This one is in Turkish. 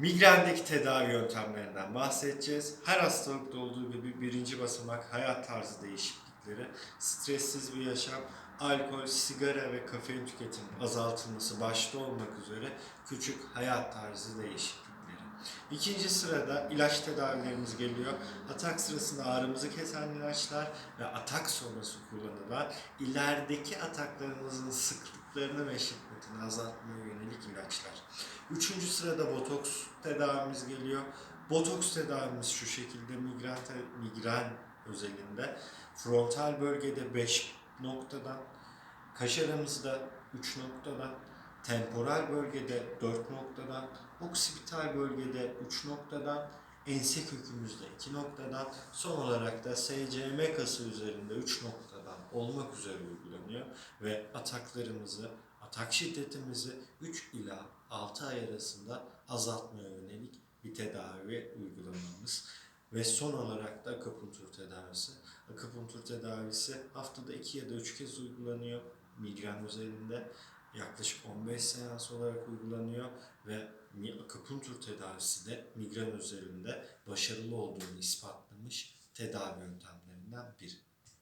Migrendeki tedavi yöntemlerinden bahsedeceğiz. Her hastalıkta olduğu gibi birinci basamak hayat tarzı değişiklikleri, stressiz bir yaşam, alkol, sigara ve kafein tüketiminin azaltılması başta olmak üzere küçük hayat tarzı değişiklikleri. İkinci sırada ilaç tedavilerimiz geliyor. Atak sırasında ağrımızı kesen ilaçlar ve atak sonrası kullanılan ilerideki ataklarımızın sıklıklarını ve şiddetini azaltmaya yönelik ilaçlar. Üçüncü sırada botoks tedavimiz geliyor. Botoks tedavimiz şu şekilde migren, migren özelinde frontal bölgede 5 noktadan, kaş aramızda 3 noktadan, temporal bölgede 4 noktadan, oksipital bölgede 3 noktadan, ense kökümüzde 2 noktadan, son olarak da SCM kası üzerinde 3 noktadan olmak üzere uygulanıyor ve ataklarımızı, atak şiddetimizi 3 ila 6 ay arasında azaltmaya yönelik bir tedavi uygulamamız. Ve son olarak da akupunktur tedavisi. Akupunktur tedavisi haftada 2 ya da 3 kez uygulanıyor migren üzerinde. Yaklaşık 15 seans olarak uygulanıyor ve akupunktur tedavisi de migren üzerinde başarılı olduğunu ispatlamış tedavi yöntemlerinden biri.